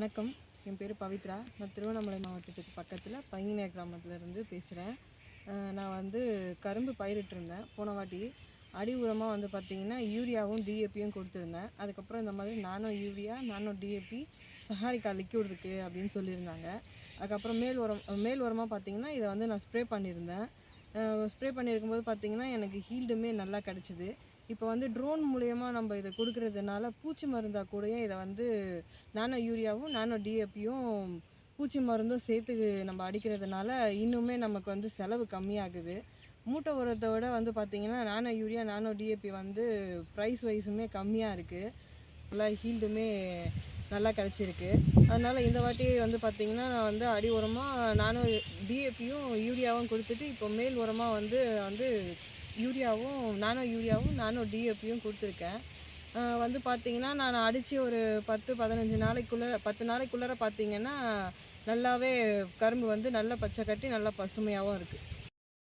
வணக்கம். என் பேர் பவித்ரா. நான் திருவண்ணாமலை மாவட்டத்துக்கு பக்கத்தில் பையனே கிராமத்துலேருந்து பேசுகிறேன் நான் வந்து கரும்பு பயிரிட்டிருந்தேன் போன வாட்டி அடி உரமாக வந்து பார்த்திங்கன்னா யூரியாவும் டிஏபியும் கொடுத்துருந்தேன். அதுக்கப்புறம் இந்த மாதிரி நானோ யூரியா நானோ டிஏபி சஹாரிக்கா லிக்யூட் இருக்குது அப்படின்னு சொல்லியிருந்தாங்க. அதுக்கப்புறம் மேல் உரம் மேல் உரமாக பார்த்தீங்கன்னா இதை வந்து நான் ஸ்ப்ரே பண்ணியிருந்தேன். ஸ்ப்ரே பண்ணியிருக்கும்போது பார்த்திங்கன்னா எனக்கு ஹீல்டுமே நல்லா கிடச்சிது. இப்போ வந்து ட்ரோன் மூலயமா நம்ம இதை கொடுக்கறதுனால பூச்சி மருந்தாக கூடயும் இதை வந்து நானோ யூரியாவும் நானோ டிஏபியும் பூச்சி மருந்தும் சேர்த்து நம்ம அடிக்கிறதுனால இன்னுமே நமக்கு வந்து செலவு கம்மியாகுது. மூட்டை உரத்தை விட வந்து பார்த்திங்கன்னா நானோ யூரியா நானோ டிஏபி வந்து ப்ரைஸ் வைஸுமே கம்மியாக இருக்குது ஃபுல்லாக ஹீல்டுமே நல்லா கிடச்சிருக்கு. அதனால் இந்த வாட்டி வந்து பார்த்திங்கன்னா நான் வந்து அடி உரமாக நானும் டிஏபியும் யூரியாவும் கொடுத்துட்டு இப்போ மேல் உரமாக வந்து வந்து யூரியாவும் நானோ யூரியாவும் நானோ டிஏபியும் கொடுத்துருக்கேன். வந்து பார்த்தீங்கன்னா நான் அடித்து ஒரு பத்து பதினஞ்சு நாளைக்குள்ளே பத்து நாளைக்குள்ளார பார்த்தீங்கன்னா நல்லாவே கரும்பு வந்து நல்லா பச்சை கட்டி நல்லா பசுமையாகவும் இருக்குது